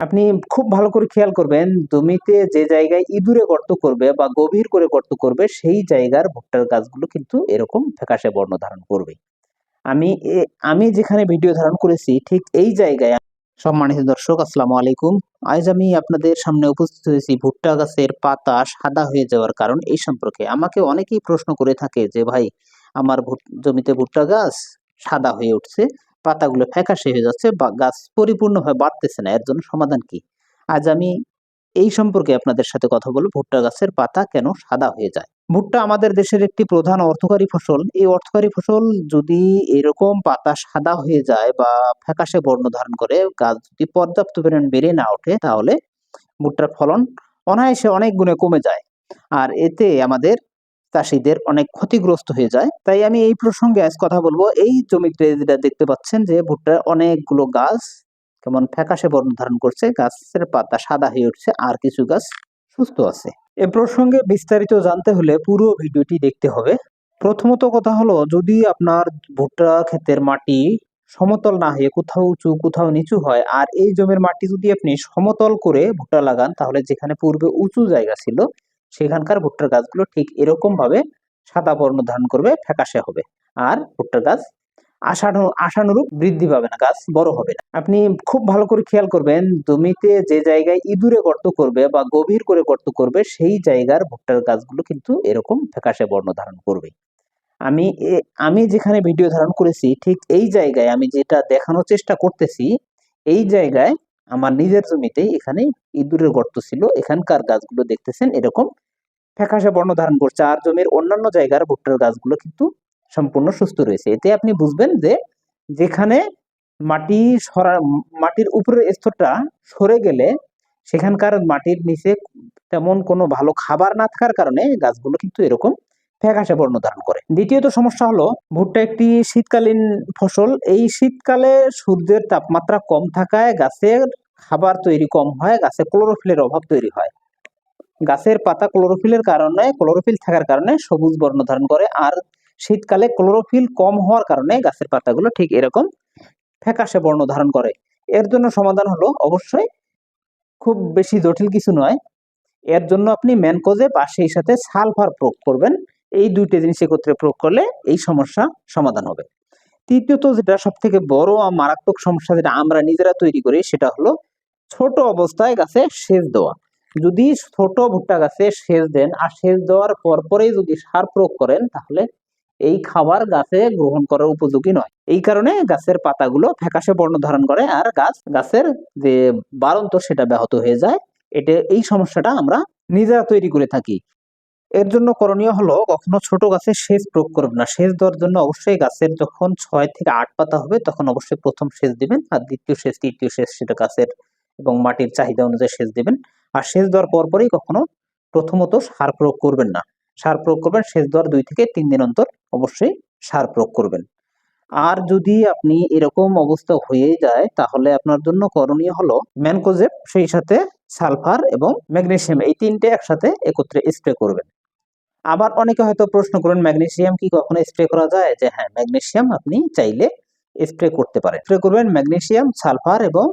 আপনি খুব ভালো করে খেয়াল করবেন, জমিতে যে জায়গায় ইঁদুরে গর্ত করবে বা গভীর করে গর্ত করবে, সেই জায়গার ভুট্টার গাছগুলো কিন্তু এরকম ফ্যাকাশে বর্ণ ধারণ করবে আমি আমি যেখানে ভিডিও ধারণ করেছি, ঠিক এই জায়গায় সম্মানিত দর্শক, আসসালামু আলাইকুম। আজ আমি আপনাদের সামনে উপস্থিত হয়েছি ভুট্টা গাছের পাতা সাদা হয়ে যাওয়ার কারণ এই সম্পর্কে। আমাকে অনেকেই প্রশ্ন করে থাকে যে, ভাই, আমার জমিতে ভুট্টা গাছ সাদা হয়ে উঠছে পাতাগুলো ফ্যাকাশে হয়ে যাচ্ছে বা গাছ পরিপূর্ণভাবে বাড়তেছে না, এর জন্য সমাধান কি? আজ আমি এই সম্পর্কে আপনাদের সাথে কথা বলব, ভুট্টা গাছের পাতা কেন সাদা হয়ে যায়? ভুট্টা আমাদের দেশের একটি প্রধান অর্থকারী ফসল। এই অর্থকারী ফসল যদি এরকম পাতা সাদা হয়ে যায় বা ফ্যাকাশে বর্ণ ধারণ করে, গাছ যদি পর্যাপ্ত পরিমাণ বেড়ে না ওঠে, তাহলে ভুট্টার ফলন অনায়াসে অনেক গুণে কমে যায়। আর এতে আমাদের চাষিদের অনেক ক্ষতিগ্রস্ত হয়ে যায়। তাই আমি এই প্রসঙ্গে আজ কথা বলব। এই জমিতে যেটা দেখতে পাচ্ছেন যে, ভুট্টার অনেকগুলো গাছ কেমন ফ্যাকাশে বর্ণ ধারণ করছে। গাছের পাতা সাদা হয়ে উঠছে আর কিছু গাছ সুস্থ আছে। এ প্রসঙ্গে বিস্তারিত জানতে হলে পুরো ভিডিওটি দেখতে হবে। প্রথমত কথা হলো, যদি আপনার ভুট্টা ক্ষেতের মাটি সমতল না হয়ে কোথাও উঁচু, কোথাও নিচু হয় আর এই জমির মাটি যদি আপনি সমতল করে ভুট্টা লাগান, তাহলে যেখানে পূর্বে উঁচু জায়গা ছিল সেখানকার ভুট্টার গাছগুলো ঠিক এরকম ভাবে সাদা বর্ণ ধারণ করবে, ফ্যাকাশে হবে। আর ভুট্টার গাছ আশানু, আশানুরূপ বৃদ্ধি পাবে না, গাছ বড় হবে না। আপনি খুব ভালো করে খেয়াল করবেন, জমিতে যে জায়গায় ইঁদুরে গর্ত করবে বা গভীর করে গর্ত করবে, সেই জায়গার ভুট্টার গাছগুলো কিন্তু এরকম ফ্যাকাশে বর্ণ ধারণ করবে। আমি আমি যেখানে ভিডিও ধারণ করেছি, ঠিক এই জায়গায় আমি যেটা দেখানোর চেষ্টা করতেছি, এই জায়গায় আমার নিজের জমিতেই এখানে ইঁদুরের গর্ত ছিল। এখানকার গাছগুলো দেখতেছেন এরকম। ফ্যাকাশে বর্ণ ধারণ করছে। আর জমির অন্যান্য জায়গার ভুট্টার গাছগুলো কিন্তু সম্পূর্ণ সুস্থ রয়েছে। এতে আপনি বুঝবেন যে যেখানে মাটি সরা মাটির উপরের স্তরটা সরে গেলে সেখানকার মাটির নিচে তেমন কোনো ভালো খাবার না থাকার কারণে গাছগুলো কিন্তু এরকম ফ্যাকাশে বর্ণ ধারণ করে। দ্বিতীয়ত সমস্যা হলো, ভুট্টা একটি শীতকালীন ফসল। এই শীতকালে সূর্যের তাপমাত্রা কম থাকায় গাছের খাবার তৈরি কম হয়, গাছে ক্লোরোফিলের অভাব তৈরি হয়। গাছের পাতা ক্লোরোফিলের কারণে, ক্লোরোফিল থাকার কারণে সবুজ বর্ণ ধারণ করে, আর শীতকালে ক্লোরোফিল কম হওয়ার কারণে গাছের পাতাগুলো ঠিক এরকম ফ্যাকাশে বর্ণ ধারণ করে। এর জন্য সমাধান হলো, অবশ্যই খুব বেশি জটিল কিছু নয়। এর জন্য আপনি ম্যানকোজে সেই সাথে সালফার প্রয়োগ করবেন। এই দুইটা জিনিস একত্রে প্রয়োগ করলে এই সমস্যা সমাধান হবে। তৃতীয়ত যেটা সব থেকে বড় মারাত্মক সমস্যা যেটা আমরা নিজেরা তৈরি করি সেটা হলো ছোট অবস্থায় গাছে সেচ দেওয়া। যদি ছোট ভুট্টা গাছে সেচ দেন আর সেচ দেওয়ার পরপরেই যদি সার প্রয়োগ করেন তাহলে এই খাবার গাছে গ্রহণ করার উপযোগী নয়। এই কারণে গাছের পাতাগুলো ফ্যাকাশে বর্ণ ধারণ করে আর গাছ, গাছের যে বাড়ন্ত সেটা ব্যাহত হয়ে যায়। এটা এই সমস্যাটা আমরা নিজেরা তৈরি করে থাকি। এর জন্য করণীয় হলো কখনো ছোট গাছে সেচ প্রয়োগ করবেন না। সেচ দেওয়ার জন্য অবশ্যই গাছের যখন ছয় থেকে আট পাতা হবে, তখন অবশ্যই প্রথম সেচ দিবেন আর দ্বিতীয় সেচ, তৃতীয় সেচ সেটা গাছের এবং মাটির চাহিদা অনুযায়ী সেচ দিবেন। আর সেচ দেওয়ার পরপরই কখনো প্রথমত সার প্রয়োগ করবেন না। সার প্রয়োগ করবেন, সেচ দেওয়ার দুই থেকে তিন দিন অন্তর অবশ্যই সার প্রয়োগ করবেন। আর যদি আপনি এরকম অবস্থা হয়ে যায়, তাহলে আপনার জন্য করণীয় হলো ম্যানকোজেব, সেই সাথে সালফার এবং ম্যাগনেসিয়াম, এই তিনটে একসাথে একত্রে স্প্রে করবেন। আবার অনেকে হয়তো প্রশ্ন করেন ম্যাগনেশিয়াম কি কখনো স্প্রে করা যায়? যে হ্যাঁ ম্যাগনেশিয়াম আপনি চাইলে স্প্রে করতে পারেন। স্প্রে করবেন ম্যাগনেশিয়াম সালফার এবং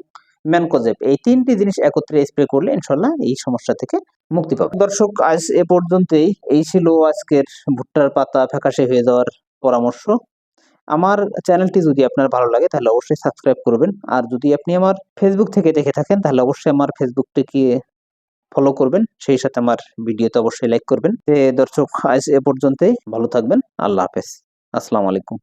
ম্যানকোজেব। এই তিনটি জিনিস একত্রে স্প্রে করলে ইনশাল্লাহ এই সমস্যা থেকে মুক্তি পাবে দর্শক, আজ এ পর্যন্তই। এই ছিল আজকের ভুট্টার পাতা ফ্যাকাশে হয়ে যাওয়ার পরামর্শ। আমার চ্যানেলটি যদি আপনার ভালো লাগে, তাহলে অবশ্যই সাবস্ক্রাইব করবেন। আর যদি আপনি আমার ফেসবুক থেকে দেখে থাকেন, তাহলে অবশ্যই আমার ফেসবুকটিকে ফলো করবেন, সেই সাথে আমার ভিডিওতে অবশ্যই লাইক করবেন। দর্শক, আজ এ পর্যন্তই, ভালো থাকবেন, আল্লাহ হাফেজ। আসসালামু আলাইকুম।